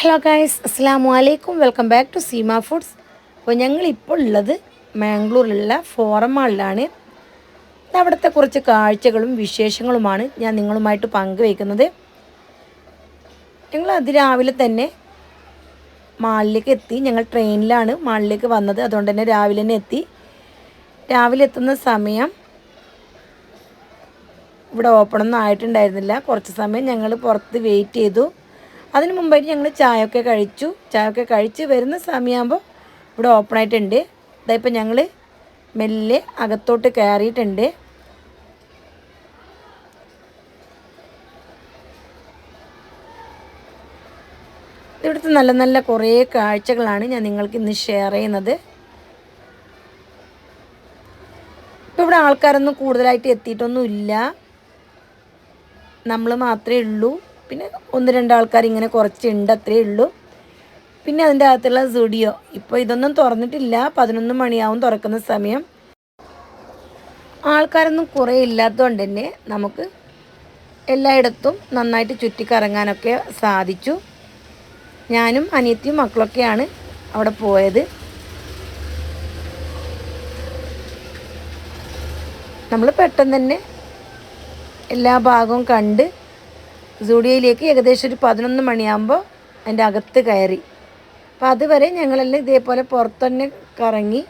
Hello guys അസ്സാം വലൈക്കും welcome back to Seema foods അപ്പോൾ ഞങ്ങൾ ഇപ്പോൾ ഉള്ളത് മാംഗ്ലൂരിലുള്ള ഫോറം മാളിലാണ്. അവിടുത്തെ കുറച്ച് കാഴ്ചകളും വിശേഷങ്ങളുമാണ് ഞാൻ നിങ്ങളുമായിട്ട് പങ്കുവയ്ക്കുന്നത്. ഞങ്ങൾ അതിരാവിലെ തന്നെ മാളിലേക്ക് എത്തി. ഞങ്ങൾ ട്രെയിനിലാണ് മാളിലേക്ക് വന്നത്. അതുകൊണ്ട് തന്നെ രാവിലെ തന്നെ എത്തി. രാവിലെ എത്തുന്ന സമയം ഇവിടെ ഓപ്പണൊന്നും ആയിട്ടുണ്ടായിരുന്നില്ല. കുറച്ച് സമയം ഞങ്ങൾ പുറത്ത് വെയിറ്റ് ചെയ്തു. അതിന് മുമ്പായിട്ട് ഞങ്ങൾ ചായയൊക്കെ കഴിച്ചു. ചായയൊക്കെ കഴിച്ച് വരുന്ന സമയമാകുമ്പോൾ ഇവിടെ ഓപ്പൺ ആയിട്ടുണ്ട്. ഇതായിപ്പോൾ ഞങ്ങൾ മെല്ലെ അകത്തോട്ട് കയറിയിട്ടുണ്ട് ഇവിടുത്തെ നല്ല നല്ല കുറേ കാഴ്ചകളാണ് ഞാൻ നിങ്ങൾക്ക് ഇന്ന് ഷെയർ ചെയ്യുന്നത്. ഇപ്പോൾ ഇവിടെ ആൾക്കാരൊന്നും കൂടുതലായിട്ട് എത്തിയിട്ടൊന്നുമില്ല. നമ്മൾ മാത്രമേ ഉള്ളൂ. പിന്നെ ഒന്ന് രണ്ട് ആൾക്കാർ ഇങ്ങനെ കുറച്ചുണ്ട് അത്രേ ഉള്ളൂ. പിന്നെ അതിന്റെ അകത്തുള്ള സുഡിയോ ഇപ്പോൾ ഇതൊന്നും തുറന്നിട്ടില്ല. പതിനൊന്ന് മണിയാവും തുറക്കുന്ന സമയം. ആൾക്കാരൊന്നും കുറേ ഇല്ലാത്തതുകൊണ്ട് തന്നെ നമുക്ക് എല്ലായിടത്തും നന്നായിട്ട് ചുറ്റിക്കറങ്ങാനൊക്കെ സാധിച്ചു. ഞാനും അനിയത്തിയും മക്കളൊക്കെയാണ് അവിടെ പോയത്. നമ്മൾ പെട്ടെന്ന് തന്നെ എല്ലാ ഭാഗവും കണ്ട് സൂഡിയയിലേക്ക് ഏകദേശം ഒരു പതിനൊന്ന് മണിയാകുമ്പോൾ അതിന്റെ അകത്ത് കയറി. അപ്പം അതുവരെ ഞങ്ങളെല്ലാം ഇതേപോലെ പുറത്തുതന്നെ കറങ്ങി.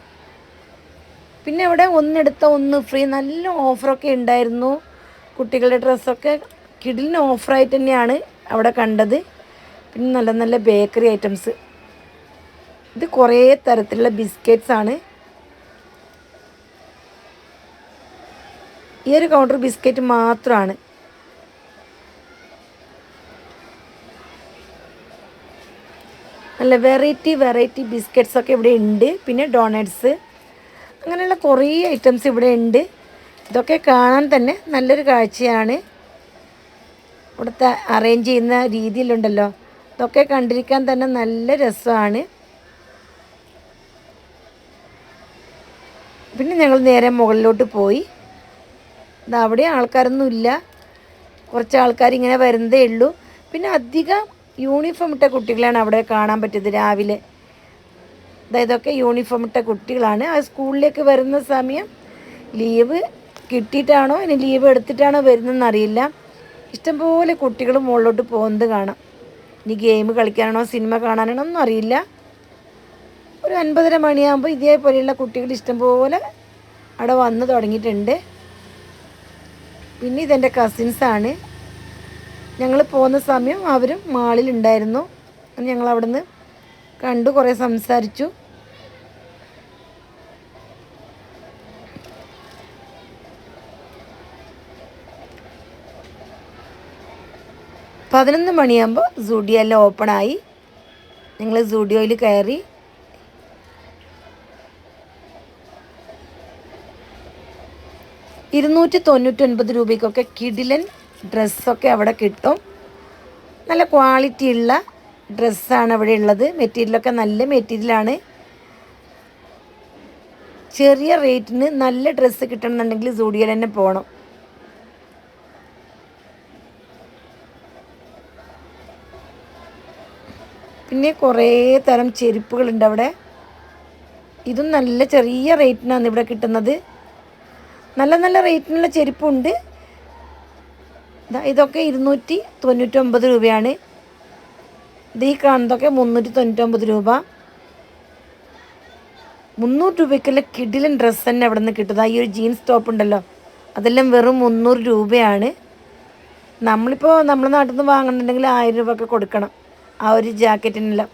പിന്നെ അവിടെ ഒന്നെടുത്ത ഒന്ന് ഫ്രീ നല്ല ഓഫറൊക്കെ ഉണ്ടായിരുന്നു. കുട്ടികളുടെ ഡ്രസ്സൊക്കെ കിടിലിന് ഓഫറായിട്ട് തന്നെയാണ് അവിടെ കണ്ടത്. പിന്നെ നല്ല നല്ല ബേക്കറി ഐറ്റംസ്. ഇത് കുറേ തരത്തിലുള്ള ബിസ്ക്കറ്റ്സ് ആണ്. ഈ ഒരു കൗണ്ടർ ബിസ്ക്കറ്റ് മാത്രമാണ്. നല്ല വെറൈറ്റി വെറൈറ്റി ബിസ്ക്കറ്റ്സ് ഒക്കെ ഇവിടെ ഉണ്ട്. പിന്നെ ഡോണറ്റ്സ് അങ്ങനെയുള്ള കുറേ ഐറ്റംസ് ഇവിടെ ഉണ്ട്. ഇതൊക്കെ കാണാൻ തന്നെ നല്ലൊരു കാഴ്ചയാണ്. ഇവിടുത്തെ അറേഞ്ച് ചെയ്യുന്ന രീതിയിലുണ്ടല്ലോ. ഇതൊക്കെ കണ്ടിരിക്കാൻ തന്നെ നല്ല രസമാണ്. പിന്നെ ഞങ്ങൾ നേരെ മുകളിലോട്ട് പോയി. അവിടെ ആൾക്കാരൊന്നുമില്ല. കുറച്ച് ആൾക്കാർ ഇങ്ങനെ വരുന്നതേ ഉള്ളൂ. പിന്നെ അധികം യൂണിഫോം ഇട്ട കുട്ടികളാണ് അവിടെ കാണാൻ പറ്റിയത് രാവിലെ. ഇതൊക്കെ യൂണിഫോം ഇട്ട കുട്ടികളാണ്. ആ സ്കൂളിലേക്ക് വരുന്ന സമയം ലീവ് കിട്ടിയിട്ടാണോ ഇനി ലീവ് എടുത്തിട്ടാണോ വരുന്നതെന്ന് അറിയില്ല. ഇഷ്ടംപോലെ കുട്ടികൾ മുകളിലോട്ട് പോകുന്നത് കാണാം. ഇനി ഗെയിം കളിക്കാനാണോ സിനിമ കാണാനാണോ ഒന്നും അറിയില്ല. ഒരു അൻപതര മണിയാകുമ്പോൾ ഇതേപോലെയുള്ള കുട്ടികൾ ഇഷ്ടംപോലെ അവിടെ വന്ന് തുടങ്ങിയിട്ടുണ്ട്. പിന്നെ ഇതെന്റെ കസിൻസാണ് ഞങ്ങൾ പോകുന്ന സമയം അവരും മാളിലുണ്ടായിരുന്നു ഞങ്ങൾ അവിടുന്ന് കണ്ടു കുറേ സംസാരിച്ചു. പതിനൊന്ന് മണിയാകുമ്പോൾ സൂഡിയോ എല്ലാം ഓപ്പണായി. ഞങ്ങൾ സൂഡിയോയിൽ കയറി. ഇരുന്നൂറ്റി തൊണ്ണൂറ്റൊൻപത് രൂപയ്ക്കൊക്കെ കിടിലൻ ഡ്രസ്സൊക്കെ അവിടെ കിട്ടും. നല്ല ക്വാളിറ്റി ഉള്ള ഡ്രസ്സാണ് അവിടെ ഉള്ളത്. മെറ്റീരിയലൊക്കെ നല്ല മെറ്റീരിയലാണ് ചെറിയ റേറ്റിന് നല്ല ഡ്രസ്സ് കിട്ടണമെന്നുണ്ടെങ്കിൽ സൂഡിയോയിൽ തന്നെ പോകണം പിന്നെ കുറേ തരം ചെരുപ്പുകളുണ്ട് അവിടെ. ഇതും നല്ല ചെറിയ റേറ്റിനാണ് ഇവിടെ കിട്ടുന്നത്. നല്ല നല്ല റേറ്റിനുള്ള ചെരുപ്പുണ്ട്. ഇതൊക്കെ ഇരുന്നൂറ്റി തൊണ്ണൂറ്റൊമ്പത് രൂപയാണ്. ഇത് ഈ കാണുന്നതൊക്കെ മുന്നൂറ്റി തൊണ്ണൂറ്റൊമ്പത് രൂപ. മുന്നൂറ് രൂപയ്ക്കുള്ള കിടിലൻ ഡ്രസ്സ് തന്നെ അവിടെ നിന്ന് കിട്ടുന്നത് ഈ ഒരു ജീൻസ് ടോപ്പ് ഉണ്ടല്ലോ. അതെല്ലാം വെറും മുന്നൂറ് രൂപയാണ്. നമ്മളിപ്പോൾ നമ്മുടെ നാട്ടിൽ നിന്ന് വാങ്ങണമെന്നുണ്ടെങ്കിൽ ആയിരം രൂപ ഒക്കെ കൊടുക്കണം. ആ ഒരു ജാക്കറ്റിനെല്ലാം